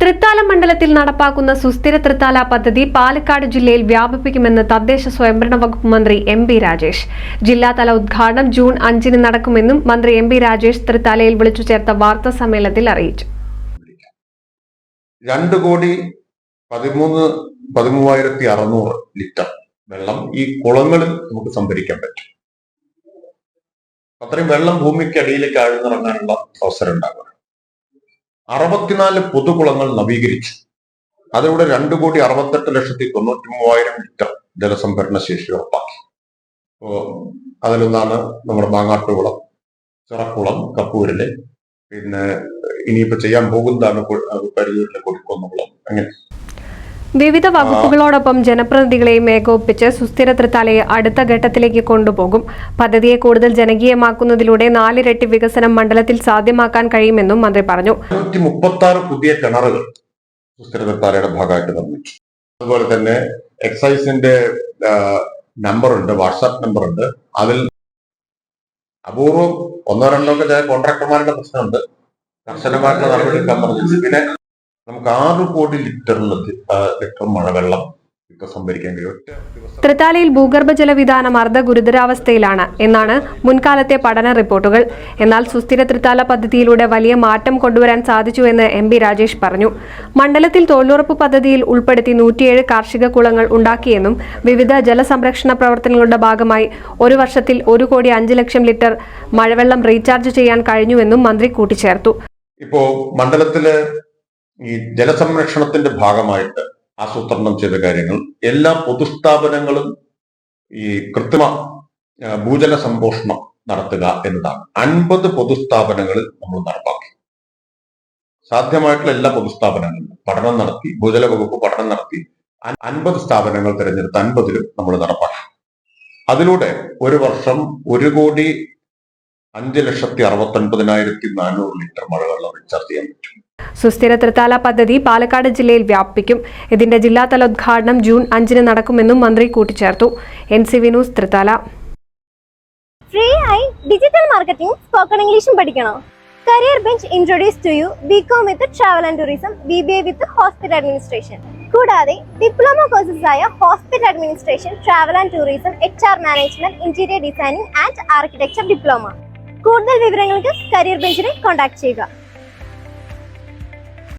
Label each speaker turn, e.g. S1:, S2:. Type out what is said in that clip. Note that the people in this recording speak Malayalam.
S1: തൃത്താല മണ്ഡലത്തിൽ നടപ്പാക്കുന്ന സുസ്ഥിര തൃത്താല പദ്ധതി പാലക്കാട് ജില്ലയിൽ വ്യാപിപ്പിക്കുമെന്ന് തദ്ദേശ സ്വയംഭരണ വകുപ്പ് മന്ത്രി എം പി രാജേഷ്. ജില്ലാതല ഉദ്ഘാടനം ജൂൺ അഞ്ചിന് നടക്കുമെന്നും മന്ത്രി എം പി രാജേഷ് തൃത്താലയിൽ വിളിച്ചു ചേർത്ത വാർത്താ സമ്മേളനത്തിൽ അറിയിച്ചു.
S2: രണ്ട് കോടി പതിമൂന്ന് പതിമൂവായിരത്തി അറുന്നൂറ് ലിറ്റർ വെള്ളം ഈ കുളങ്ങളിൽ നമുക്ക് സംഭരിക്കാൻ പറ്റും. അത്രയും വെള്ളം ഭൂമിക്ക് അടിയിലേക്ക് ആഴ്ന്നിറങ്ങാനുള്ള അവസരം ഉണ്ടാകുക അറുപത്തിനാല് പൊതുകുളങ്ങൾ നവീകരിച്ചു. അതിലൂടെ രണ്ട് കോടി അറുപത്തെട്ട് ലക്ഷത്തി തൊണ്ണൂറ്റി മൂവായിരം ലിറ്റർ ജലസംഭരണ ശേഷി ഉറപ്പാക്കി. അതിലൊന്നാണ് നമ്മുടെ മാങ്ങാട്ടുകുളം ചിറക്കുളം കപ്പൂരിലെ പിന്നെ ഇനിയിപ്പോ ചെയ്യാൻ പോകുന്നതാണ് പരിധിയിലെ കൊടിക്കുന്നുകുളം അങ്ങനെ
S1: വിവിധ വകുപ്പുകളോടൊപ്പം ജനപ്രതിനിധികളെയും ഏകോപിപ്പിച്ച് സുസ്ഥിര തൃത്താലയെ അടുത്ത ഘട്ടത്തിലേക്ക് കൊണ്ടുപോകും. പദ്ധതിയെ കൂടുതൽ ജനകീയമാക്കുന്നതിലൂടെ നാലിരട്ടി വികസനം മണ്ഡലത്തിൽ സാധ്യമാക്കാൻ കഴിയുമെന്നും മന്ത്രി പറഞ്ഞു.
S2: പുതിയ കിണറുകൾ സുസ്ഥിര ത്രിത്താലയുടെ ഭാഗമായിട്ട് നിർമ്മിച്ചു. അതുപോലെ തന്നെ എക്സൈസിന്റെ നമ്പർ ഉണ്ട് വാട്സാപ്പ് നമ്പർ ഉണ്ട് അതിൽ അപൂർവം ഒന്നോ രണ്ടോ കോൺട്രാക്ടർമാരുടെ പ്രശ്നമുണ്ട്. കർശനമായിട്ടുള്ള നടപടി പിന്നെ നമുക്ക് ആറ് കോടി ലിറ്ററിന് ലിറ്റർ മഴവെള്ളം
S1: തൃത്താലയിൽ ഭൂഗർഭജല വിധാനം അർദ്ധ ഗുരുതരാവസ്ഥയിലാണ് എന്നാണ് മുൻകാലത്തെ പഠന റിപ്പോർട്ടുകൾ. എന്നാൽ സുസ്ഥിര തൃത്താല പദ്ധതിയിലൂടെ വലിയ മാറ്റം കൊണ്ടുവരാൻ സാധിച്ചുവെന്ന് എം പി രാജേഷ് പറഞ്ഞു. മണ്ഡലത്തിൽ തൊഴിലുറപ്പ് പദ്ധതിയിൽ ഉൾപ്പെടുത്തി നൂറ്റിയേഴ് കാർഷിക കുളങ്ങൾ ഉണ്ടാക്കിയെന്നും വിവിധ ജലസംരക്ഷണ പ്രവർത്തനങ്ങളുടെ ഭാഗമായി ഒരു വർഷത്തിൽ ഒരു കോടി അഞ്ച് ലക്ഷം ലിറ്റർ മഴവെള്ളം റീചാർജ് ചെയ്യാൻ കഴിഞ്ഞുവെന്നും മന്ത്രി കൂട്ടിച്ചേർത്തു.
S2: ഇപ്പോ മണ്ഡലത്തിൽ ഈ ജലസംരക്ഷണത്തിന്റെ ഭാഗമായിട്ട് ആസൂത്രണം ചെയ്ത കാര്യങ്ങൾ എല്ലാ പൊതുസ്ഥാപനങ്ങളും ഈ കൃത്രിമ ഭൂജല സംഭോഷണം നടത്തുക എന്നതാണ്. അൻപത് പൊതുസ്ഥാപനങ്ങളിൽ നമ്മൾ നടപ്പാക്കി. സാധ്യമായിട്ടുള്ള എല്ലാ പൊതുസ്ഥാപനങ്ങളും പഠനം നടത്തി ഭൂജല വകുപ്പ് പഠനം നടത്തി അൻ- അൻപത് സ്ഥാപനങ്ങൾ തിരഞ്ഞെടുത്ത് അൻപതിലും നമ്മൾ നടപ്പാക്കി. അതിലൂടെ ഒരു വർഷം ഒരു കോടി അഞ്ച് ലക്ഷത്തി അറുപത്തി ഒൻപതിനായിരത്തി നാനൂറ് ലിറ്റർ മഴവെള്ളം റീചാർജ് ചെയ്യാൻ പറ്റും.
S1: സുസ്ഥിര ത്രിതാല പദ്ധതി പാലക്കാട് ജില്ലയിൽ വ്യാപിപ്പിക്കും. ഇതിന്റെ ജില്ലാതല ഉദ്ഘാടനം ജൂൺ അഞ്ചിന് നടക്കുമെന്നും മന്ത്രി കൂട്ടിച്ചേർത്തു. N C V news Thrithala
S3: free ആയി ഡിജിറ്റൽ മാർക്കറ്റിംഗ് സ്പോക്കൺ ഇംഗ്ലീഷും പഠിക്കണോ? Career bench introduce to you B com with travel and tourism B B A with hospital administration. കൂടാതെ ഡിപ്ലോമ കോഴ്സസ് ആയ hospital administration travel and tourism H R management interior designing and architecture diploma. കൂടുതൽ വിവരങ്ങൾക്ക് കരിയർ ബെഞ്ചിനെ കോൺടാക്ട് ചെയ്യുക.